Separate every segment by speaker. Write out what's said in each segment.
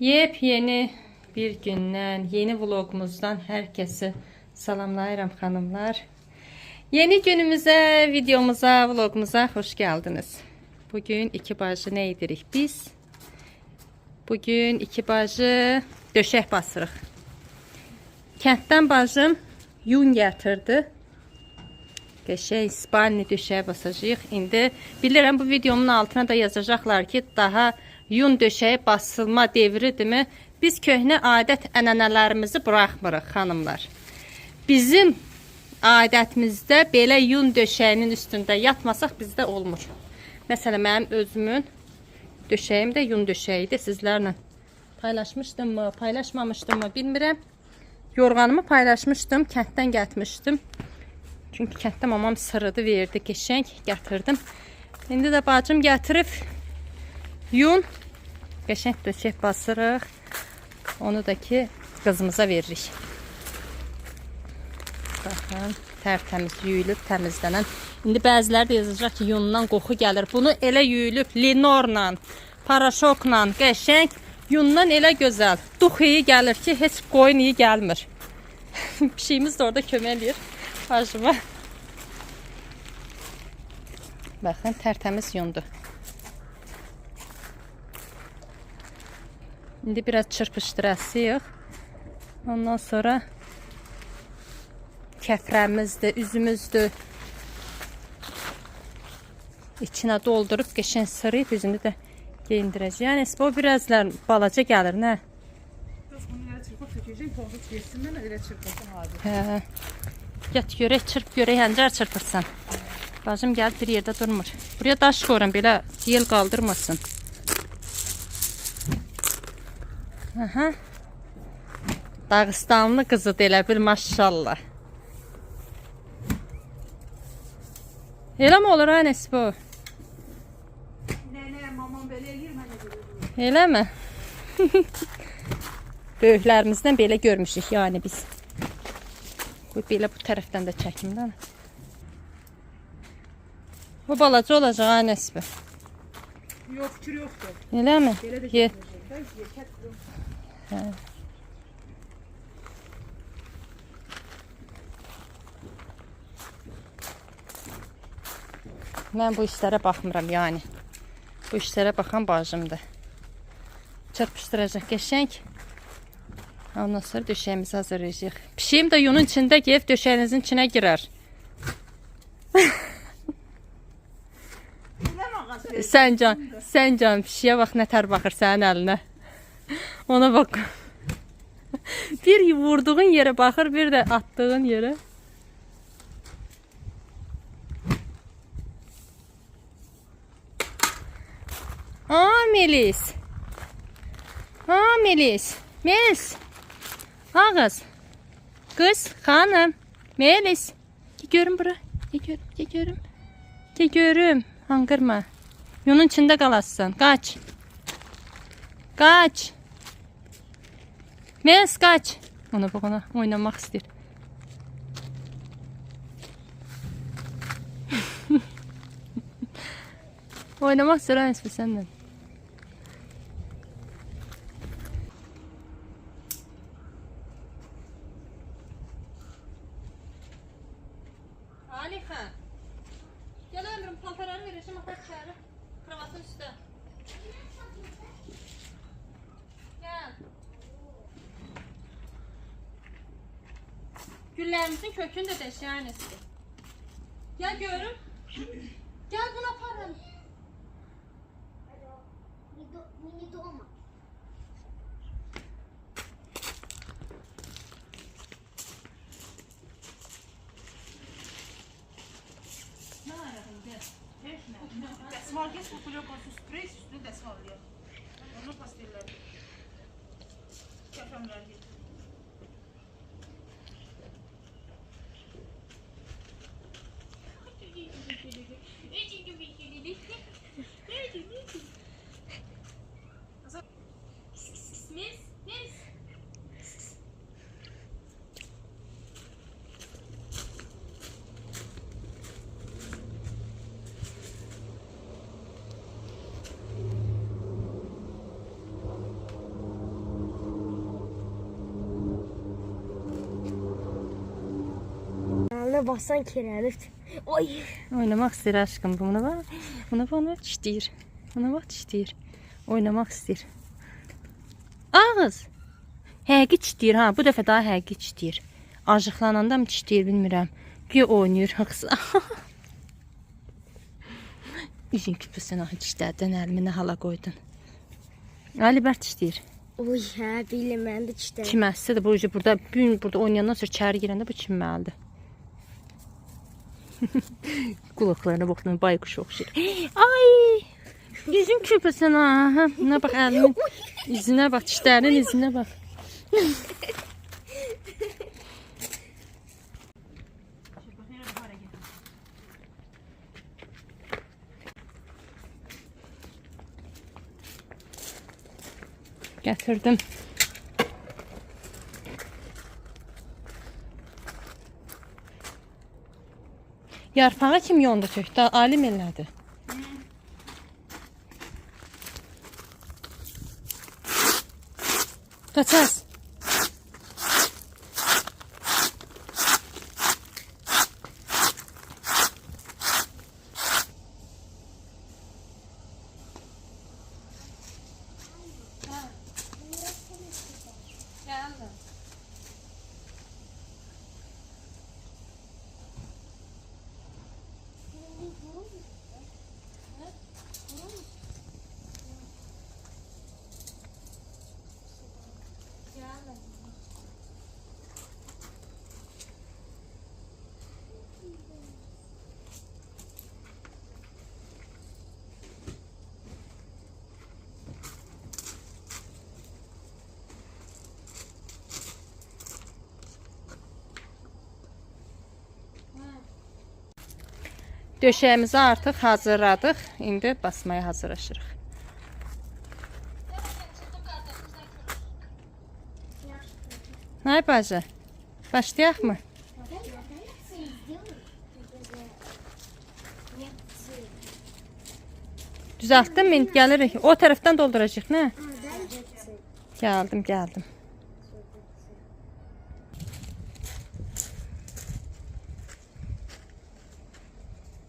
Speaker 1: Yepyeni bir gündən, yeni vlogumuzdan hər kəsi salamlayıram xanımlar. Yeni günümüzə, videomuza, vlogumuza xoş gəldiniz. Bugün iki bacı nə edirik biz? Bugün iki bacı döşək basırıq. Kənddən bacım yun gətirdi. Qəşəng spalni döşəyə basacağıq. İndi bilirəm bu videomun altına da yazacaqlar ki, daha yun döşəyi basılma devridirmi? Biz köhnə adət ənənələrimizi buraxmırıq xanımlar. Bizim adətimizdə belə yun döşəyinin üstündə yatmasaq bizdə olmur. Məsələn, mənim özümün döşəyim də yun döşəyidir. Sizlərlə paylaşmışdımmı, paylaşmamışdımmı bilmirəm. Yorğanımı paylaşmışdım, kənddən getmişdim. Çünki kənddə mamam sırıdı verdi, qəşəng gətirdim. İndi də bacım gətirib yun qəşəng döşək basırıq. Onu da ki qızımıza veririk. Baxın, tərtəmiz yuyulub, təmizlənən. İndi bəziləri də yazacaq ki, yundan qoxu gəlir. Bunu elə yuyulub linorla, paraşokla, qəşəng, yundan elə gözəl. Dux iyi gəlir ki, heç qoyun iyi gəlmir. Pişiyimiz də orada kömək eləyir bacıma. Baxın, tərtəmiz yundu. İndi biraz çırpışdırasıyıq. Ondan sonra kəfrəmizdir, üzümüzdür. İçinə doldurub qəşəng sırıyıb üzünü də geyindirəcək. Yəni bu birazlar balaca gəlir, nə?
Speaker 2: Kız bunu yere çırpıp tökecek, tondu yesinler öyle çırpılsın hadi.
Speaker 1: Hə. Yat görək, çırp görək, həncər çırpırsan. Bacım gəl bir yerdə durmur. Buraya daş qoyuram belə yel qaldırmasın. Aha. Dağıstanlı qızıdır elə bil maşallah. Elə mi olur ha Nesbo?
Speaker 2: Ne ne mamam böyle girme ne
Speaker 1: Elə mi? Böyüklərimizdən belə görmüşük yəni biz. Bu belə bu tərəfdən də çəkim də. Bu balaca olacaq ha Nesbi.
Speaker 2: Yok fikir yoktu.
Speaker 1: Elə mi?
Speaker 2: Böyle de
Speaker 1: Ye.
Speaker 2: çırpılacak. Kızım.
Speaker 1: Mən bu işlərə baxmıram yəni. Bu işlərə baxan bacımdır. Çırpışdıracaq qəşəng. Ondan sonra döşəyimizi hazırlayacağıq. Pişiyim də yunun içində ev döşəyinizin içinə girər. Sən can, sən can pişiyə bax nə tər baxır sənin əlinə. Ona bax. bir vurduğun yerə baxır, bir də atdığın yerə. Aa Melis. Aa Melis. Melis. Aa kız. Kız hanım. Melis. Görüm bura. Görüm. Gel görüm. Hangırma. Yunun içinde kalasın. Kaç. Kaç. Melis kaç. Ona bak ona oynamak istiyor. oynamak istiyor Esra senden. Güllerimizin kökünü de deşyanesi. Gel görüm. Gel buna parın.
Speaker 3: Mini dolma. Üzerine bassan kirlenir. Oy.
Speaker 1: Oynamak ister aşkım. Buna bak. Buna bak. Buna çiştir. Buna bak çiştir. Oynamak ister. Ağız. Həqiqi çiştir ha. Bu dəfə daha həqiqi çiştir. Acıqlananda mı çiştir bilmirəm. Güya oynayır hıqs. Üzün küpüsünü çişlərdən əlimi nə hala qoydun. Ali bər çişdir.
Speaker 3: Oy hə bilirəm mən də işte.
Speaker 1: Çiməsi də bu burada bu gün burada oynayandan sonra içəri girəndə bu Kulaklarına bak lan baykuşa okşayır. Ay! Yüzün köpəsən ha. Nə bax əlinin izinə bax, dişlərinin izinə bax. Gətirdim. Yarpağı kim yondu tökdü? Alim elədi. Kaças. Döşəyimizi artıq hazırladıq. İndi basmaya hazırlaşırıq. Ay bacı. Başlayaq mı? Düzəltdin mi? İndi Gəlirik. O tərəfdən dolduracağıq, nə? Gəldim, gəldim.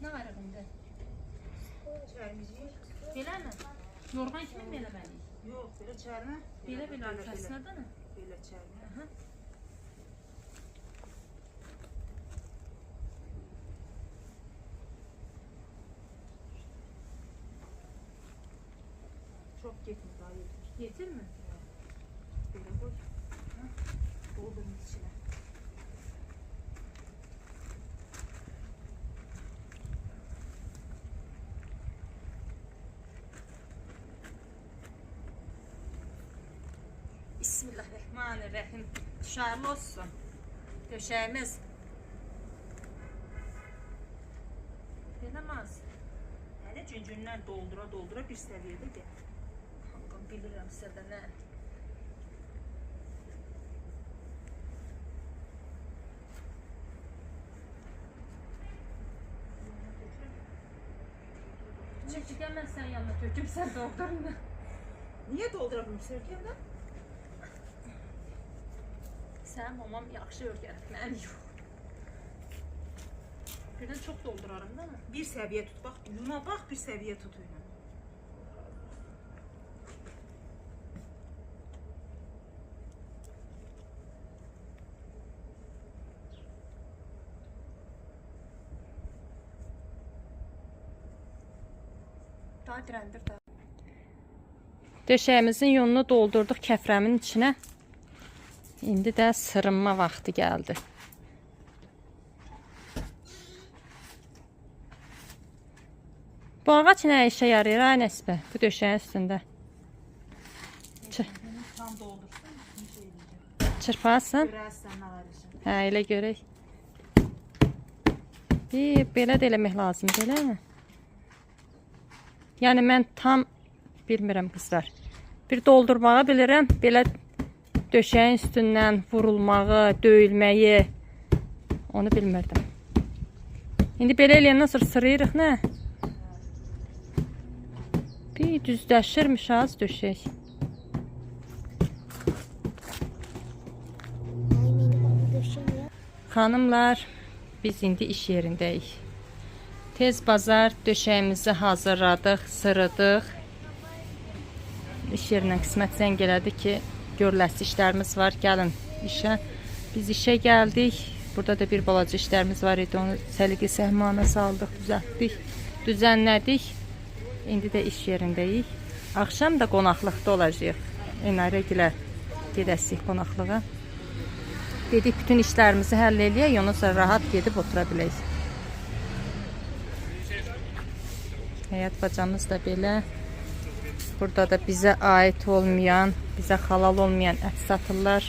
Speaker 1: Nə var əlimdə?
Speaker 2: Çayımızı yok.
Speaker 1: Beləmi? Yorğan kimi mi eləməliyik?
Speaker 2: Yok böyle çağırma.
Speaker 1: Belə belə arkasına da mı?
Speaker 2: Böyle çağırma. Çok gitme daha yeter.
Speaker 1: Yetir mi?
Speaker 2: Böyle koy. Ha? Doldurun içine.
Speaker 1: Bismillahirrahmanirrahim. Şarlı olsun. Döşəyimiz. Beləmez.
Speaker 2: Yani cüncünler doldura doldura bir seviyede de.
Speaker 1: Hakkım bilirəm sizə nə. Gəl mən sənin yanına töküm, sən doldurma.
Speaker 2: Niye doldurabilirim Serkan'da?
Speaker 1: Sənin mamam yaxşı öyrənib, mən yox. Birdən çox dolduraram da.
Speaker 2: Bir seviye tut bak. Yuna bak bir seviye tut yuna.
Speaker 1: Daha dirəndir da. Döşəyimizin yonunu doldurduq kəfrəmin içinə. İndi də sırınma vaxtı gəldi. Bu ağac nə işə yarayır ay Nəsbə? Bu döşəyin üstündə.
Speaker 2: Sen ağrısın.
Speaker 1: Hə, elə görək. Bir belə də eləmək lazımdır, elə? Yəni mən tam bilmirəm qızlar. Bir doldurmağı bilirəm, belə döşəyin üstündən vurulmağı, döyülməyi onu bilmirdim. İndi belə eləyəndən sonra sırayırıq, nə? Bir düzləşirmiş az döşək. Xanımlar, Biz indi iş yerindəyik. Tez bazar döşəyimizi hazırladıq, sırıdıq. İş yerindən qismət zəng elədi ki, görüləsi işlərimiz var, gəlin işə. Biz işə gəldik. Burada da bir balaca işlərimiz var idi. Onu səliqə səhmana saldıq, düzəltdik, düzənlədik. İndi də iş yerindəyik. Axşam da qonaqlıqda olacağıq. Enarə gilə gedəsik qonaqlığa. Dedik bütün işlərimizi həll eləyək, ondan sonra rahat gedib otura bilək. Həyat bacamız da belə. Burada da bizə aid olmayan, bizə halal olmayan ət satırlar.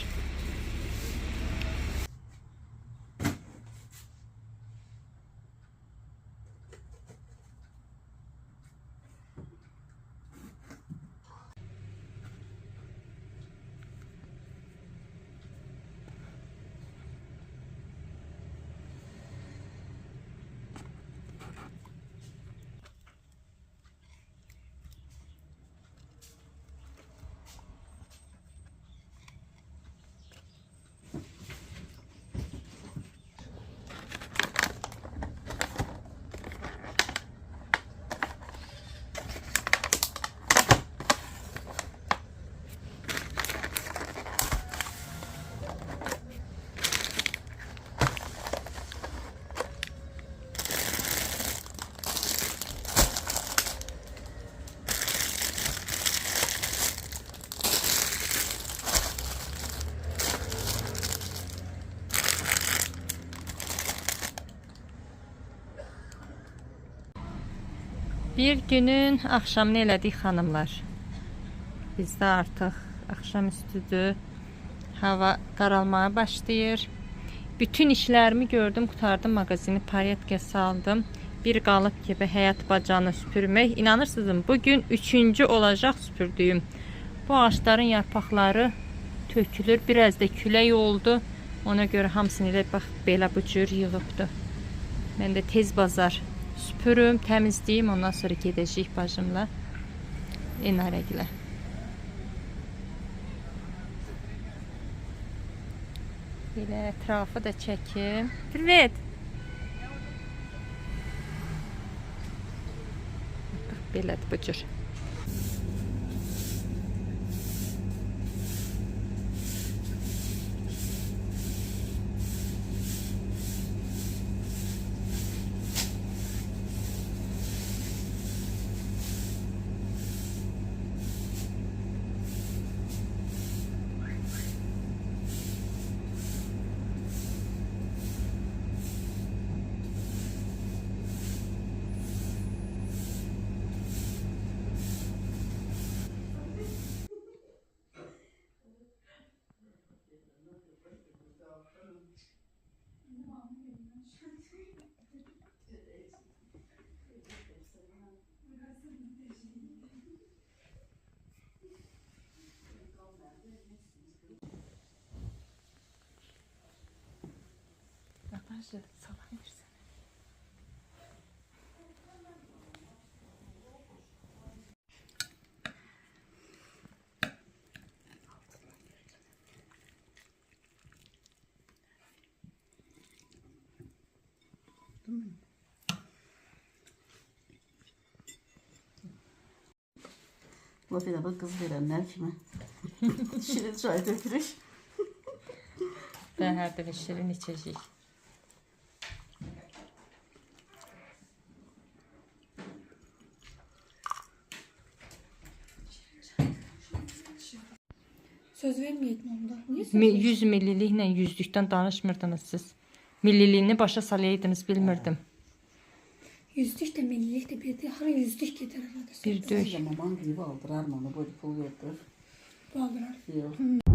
Speaker 1: Bir günün axşamını elədik xanımlar. Bizdə artıq axşamüstüdür. Hava qaralmağa başlayır. Bütün işlərimi gördüm, qurtardım, mağazini payetkə saldım. Bir qalıb gibi həyat bacanı süpürmək. İnanırsınızmı? Bu gün üçüncü olacaq süpürdüyüm. Bu ağaçların yarpaqları tökülür. Biraz da külək oldu. Ona görə hamısını elə bax belə bu cür yığıbdı. Mən də tez bazar süpürüm, təmizləyim, ondan sonra gedəcəyik bacımla Enarəgilə. Belə ətrafı da çəkim. Privet. Bax belədir bu cür. Babacı, salam versin.
Speaker 4: Laf elə bax qız verənlər kimi. Şirin çay tökürük.
Speaker 1: Və hər dəfə şirin içəcəyik. Mi- 100 milliliklə yüzlükdən danışmırdınız siz. Milliliyini başa salaydınız bilmirdim.
Speaker 5: Yüzlük de millilik de bir de hani yüzlük gider arada.
Speaker 1: Bir
Speaker 4: də maman deyib aldırar mənə, böyle pul verdir.
Speaker 5: Baldırar.
Speaker 4: Yox.